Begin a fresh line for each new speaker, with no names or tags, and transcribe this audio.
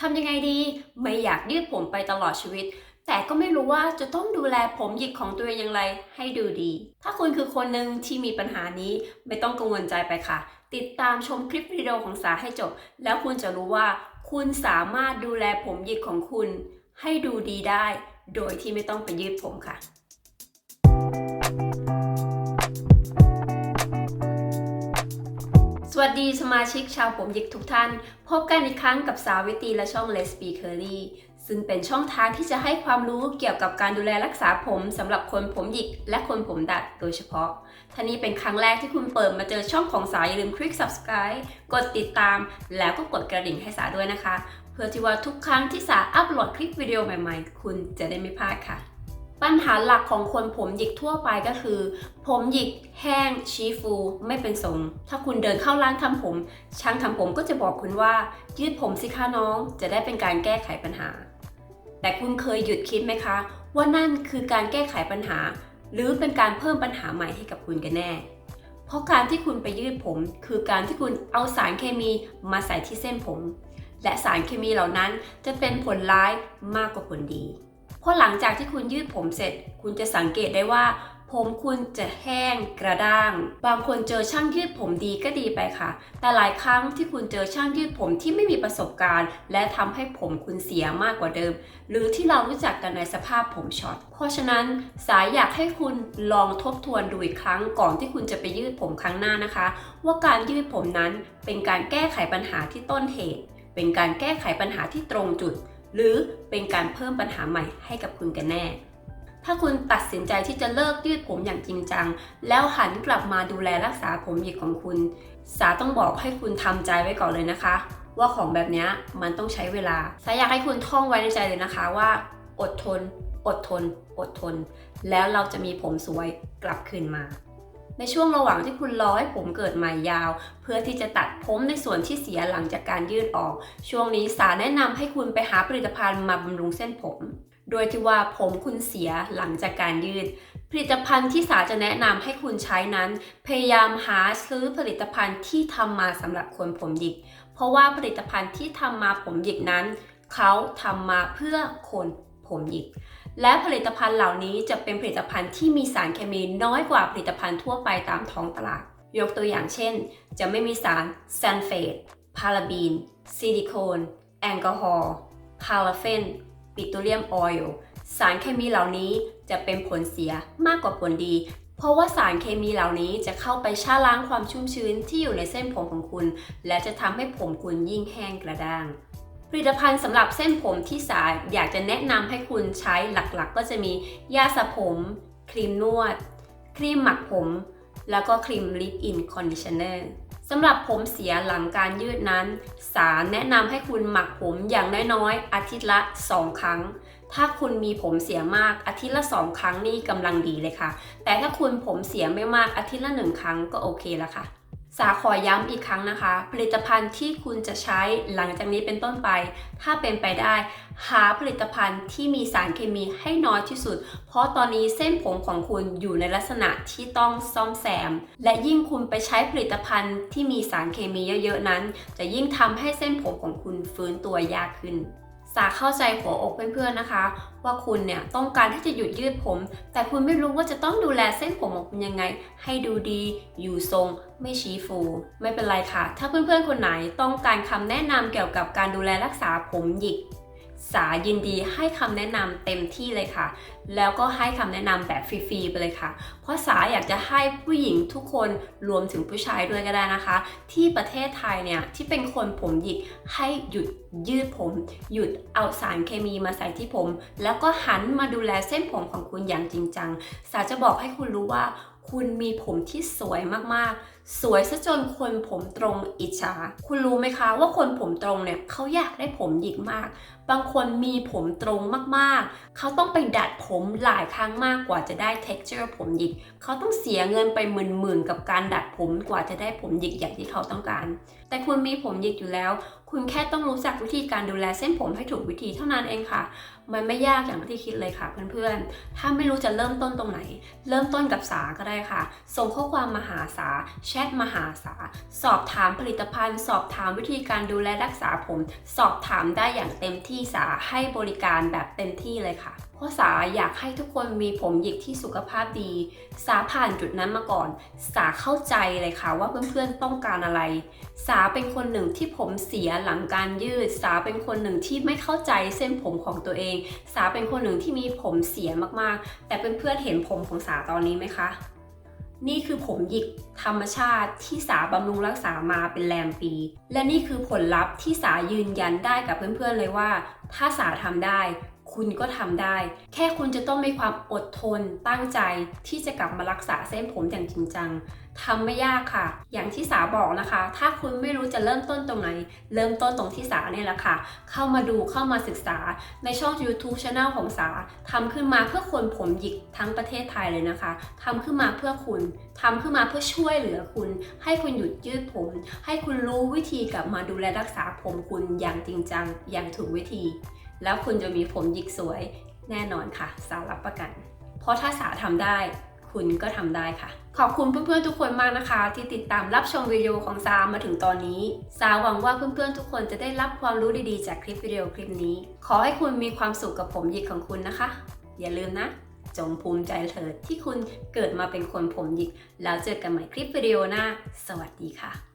ทำยังไงดี ไม่อยากยืดผมไปตลอดชีวิต แต่ก็ไม่รู้ว่าจะต้องดูแลผมหยิกของตัวเองอย่างไรให้ดูดี ถ้าคุณคือคนหนึ่งที่มีปัญหานี้ไม่ต้องกังวลใจไปค่ะ ติดตามชมคลิปวิดีโอของสาให้จบ แล้วคุณจะรู้ว่า คุณสามารถดูแลผมหยิกของคุณ ให้ดูดีได้ โดยที่ไม่ต้องไปยืดผมค่ะ วัสดีสมาชิกชาวผมหยิกทุกท่าน พบกันอีกครั้งกับสาววิตีและช่อง Let's Be Curly ซึ่งเป็นช่องทางที่จะให้ความรู้เกี่ยวกับการดูแลรักษาผมสำหรับคนผมหยิกและคนผมดัดโดยเฉพาะถ้านี้เป็นครั้งแรกที่คุณเปิดมาเจอช่องของสาอย่าลืมคลิก subscribe กดติดตาม แล้วก็กดกระดิ่งให้สาด้วยนะคะ เพื่อที่ว่าทุกครั้งที่สาอัปโหลดคลิปวิดีโอใหม่ๆ คุณจะได้ไม่พลาดค่ะ ปัญหาหลักของคนผมหยิกทั่วไปก็คือ ผมหยิกแห้งชี้ฟู ไม่เป็นทรง ถ้าคุณเดินเข้าร้านทำผม ช่างทำผมก็จะบอกคุณว่า ยืดผมสิคะน้อง จะได้เป็นการแก้ไขปัญหา แต่คุณเคยหยุดคิดไหมคะ ว่านั่นคือการแก้ไขปัญหา หรือเป็นการเพิ่มปัญหาใหม่ให้กับคุณกันแน่ เพราะการที่คุณไปยืดผม คือการที่คุณเอาสารเคมีมาใส่ที่เส้นผม และสารเคมีเหล่านั้นจะเป็นผลร้ายมากกว่าผลดี เพราะหลังจากที่คุณยืดผมเสร็จ คุณจะสังเกตได้ว่า ผมคุณจะแห้งกระด้าง บางคนเจอช่างยืดผมดีก็ดีไปค่ะ แต่หลายครั้งที่คุณเจอช่างยืดผมที่ไม่มีประสบการณ์ และทำให้ผมคุณเสียมากกว่าเดิม หรือที่เรารู้จักกันในสภาพผมช็อต เพราะฉะนั้นสายอยากให้คุณลองทบทวนดูอีกครั้งก่อนที่คุณจะไปยืดผมครั้งหน้านะคะ ว่าการยืดผมนั้นเป็นการแก้ไขปัญหาที่ต้นเหตุ เป็นการแก้ไขปัญหาที่ตรงจุด หรือเป็นการเพิ่มปัญหาใหม่ให้กับคุณกันแน่ ถ้าคุณตัดสินใจที่จะเลิกยืดผมอย่างจริงจัง แล้วหันกลับมาดูแลรักษาผมหยิกของคุณ สาต้องบอกให้คุณทำใจไว้ก่อนเลยนะคะ ว่าของแบบนี้มันต้องใช้เวลา สาอยากให้คุณท่องไว้ในใจเลยนะคะว่า อดทน อดทน อดทน แล้วเราจะมีผมสวยกลับคืนมา ในช่วงระหว่างที่คุณรอให้ผมเกิดใหม่ยาว เพื่อที่จะตัดผมในส่วนที่เสียหลังจากการยืดออก ช่วงนี้สาแนะนำให้คุณไปหาผลิตภัณฑ์มาบำรุงเส้นผม โดยที่ว่าผมคุณเสียหลังจากการยืด ผลิตภัณฑ์ที่สาจะแนะนำให้คุณใช้นั้น พยายามหาซื้อผลิตภัณฑ์ที่ทำมาสำหรับคนผมหยิก เพราะว่าผลิตภัณฑ์ที่ทำมาผมหยิกนั้น เขาทำมาเพื่อคนผมหยิก และผลิตภัณฑ์เหล่านี้จะเป็นผลิตภัณฑ์ที่มีสารเคมีน้อยกว่าผลิตภัณฑ์ทั่วไปตามท้องตลาด ยกตัวอย่างเช่น จะไม่มีสารซัลเฟต พาราบีน ซิลิโคน แอลกอฮอล์ พาราเฟน ปิโตรเลียมออยล์สารเคมีเหล่านี้จะเป็นผลเสียมากกว่าผลดี เพราะว่าสารเคมีเหล่านี้จะเข้าไปชะล้างความชุ่มชื้นที่อยู่ในเส้นผมของคุณ และจะทำให้ผมคุณยิ่งแห้งกระด้าง ผลิตภัณฑ์สำหรับเส้นผมที่สาอยากจะแนะนำให้คุณใช้หลักๆก็จะมียาสระผม ครีมนวด ครีมหมักผม แล้วก็ครีมลิปอินคอนดิชเนอร์สำหรับผมเสียหลังการยืดนั้น สาแนะนำให้คุณหมักผมอย่างน้อยๆอาทิตย์ละ 2 ครั้ง ถ้าคุณมีผมเสียมากอาทิตย์ละ 2 ครั้งนี่กำลังดีเลยค่ะ แต่ถ้าคุณผมเสียไม่มากอาทิตย์ละ 1 ครั้งก็โอเคแล้วค่ะ สาขอย้ำอีกครั้งนะคะ ผลิตภัณฑ์ที่คุณจะใช้หลังจากนี้เป็นต้นไป ถ้าเป็นไปได้ หาผลิตภัณฑ์ที่มีสารเคมีให้น้อยที่สุด เพราะตอนนี้เส้นผมของคุณอยู่ในลักษณะที่ต้องซ่อมแซม และยิ่งคุณไปใช้ผลิตภัณฑ์ที่มีสารเคมีเยอะๆนั้น จะยิ่งทำให้เส้นผมของคุณฟื้นตัวยากขึ้น สาเข้าใจหัวอกเพื่อนๆนะคะ ว่าคุณเนี่ยต้องการที่จะหยุดยืดผม แต่คุณไม่รู้ว่าจะต้องดูแลเส้นผมของคุณยังไง ให้ดูดี อยู่ทรง ไม่ชี้ฟู ไม่เป็นไรค่ะ ถ้าเพื่อนๆคนไหนต้องการคำแนะนำเกี่ยวกับการดูแลรักษาผมหยิก สายินดีให้คำแนะนำเต็มที่เลยค่ะ แล้วก็ให้คำแนะนำแบบฟรีๆไปเลยค่ะ เพราะสาอยากจะให้ผู้หญิงทุกคนรวมถึงผู้ชายด้วยก็ได้นะคะ ที่ประเทศไทยเนี่ยที่เป็นคนผมหยิกให้หยุดยืดผม หยุดเอาสารเคมีมาใส่ที่ผม แล้วก็หันมาดูแลเส้นผมของคุณอย่างจริงจังสาจะบอกให้คุณรู้ว่า คุณมีผมที่สวยมากๆ สวยซะจนคนผมตรงอิจฉา คุณรู้ไหมคะว่าคนผมตรงเนี่ยเขาอยากได้ผมหยิกมาก บางคนมีผมตรงมากๆ เขาต้องไปดัดผมหลายครั้งมากกว่าจะได้ texture ผมหยิก เขาต้องเสียเงินไปหมื่นๆกับการดัดผมกว่าจะได้ผมหยิกอย่างที่เขาต้องการ แต่คุณมีผมหยิกอยู่แล้ว คุณแค่ต้องรู้จักวิธีการดูแลเส้นผมให้ถูกวิธีเท่านั้นเองค่ะ มันไม่ยากอย่างที่คิดเลยค่ะเพื่อนๆ ถ้าไม่รู้จะเริ่มต้นตรงไหน เริ่มต้นกับสาก็ได้ค่ะ ส่งข้อความมาหาสาแชทมหาสาสอบถามผลิตภัณฑ์ สอบถามวิธีการดูแลรักษาผม สอบถามได้อย่างเต็มที่สาให้บริการแบบเต็มที่เลยค่ะเพราะสาอยากให้ทุกคนมีผมหยิกที่สุขภาพดี สาผ่านจุดนั้นมาก่อน สาเข้าใจเลยค่ะว่าเพื่อนๆต้องการอะไร สาเป็นคนหนึ่งที่ผมเสียหลังการยืด สาเป็นคนหนึ่งที่ไม่เข้าใจเส้นผมของตัวเอง สาเป็นคนหนึ่งที่มีผมเสียมากๆ แต่เพื่อนๆเห็นผมของสาตอนนี้ไหมคะ นี่คือผมหยิกธรรมชาติที่สาบำรุงรักษามาเป็นแรมปี และนี่คือผลลัพธ์ที่สายืนยันได้กับเพื่อนๆเลยว่า ถ้าสาทำได้ คุณก็ทำได้ แค่คุณจะต้องมีความอดทนตั้งใจที่จะกลับมารักษาเส้นผมอย่างจริงจัง ทำไม่ยากค่ะ อย่างที่สาบอกนะคะ ถ้าคุณไม่รู้จะเริ่มต้นตรงไหน เริ่มต้นตรงที่สาเนี่ยแหละค่ะ เข้ามาดูเข้ามาศึกษาในช่อง YouTube Channel ของสาทำขึ้นมาเพื่อคนผมหยิกทั้งประเทศไทยเลยนะคะทำขึ้นมาเพื่อคุณทำขึ้นมาเพื่อช่วยเหลือคุณ ให้คุณหยุดยืดผม ให้คุณรู้วิธีกลับมาดูแลรักษาผมคุณอย่างจริงจังอย่างถูกวิธี แล้วคุณจะมีผมหยิกสวยแน่นอนค่ะ สารับประกัน เพราะถ้าสาทำได้ คุณก็ทำได้ค่ะ ขอบคุณเพื่อนๆทุกคนมากนะคะ ที่ติดตามรับชมวิดีโอของซามาถึงตอนนี้ ซาหวังว่าเพื่อนๆทุกคนจะได้รับความรู้ดีๆจากคลิปวิดีโอคลิปนี้ ขอให้คุณมีความสุขกับผมหยิกของคุณนะคะ อย่าลืมนะ จงภูมิใจเถิดที่คุณเกิดมาเป็นคนผมหยิก แล้วเจอกันใหม่คลิปวิดีโอหน้า สวัสดีค่ะ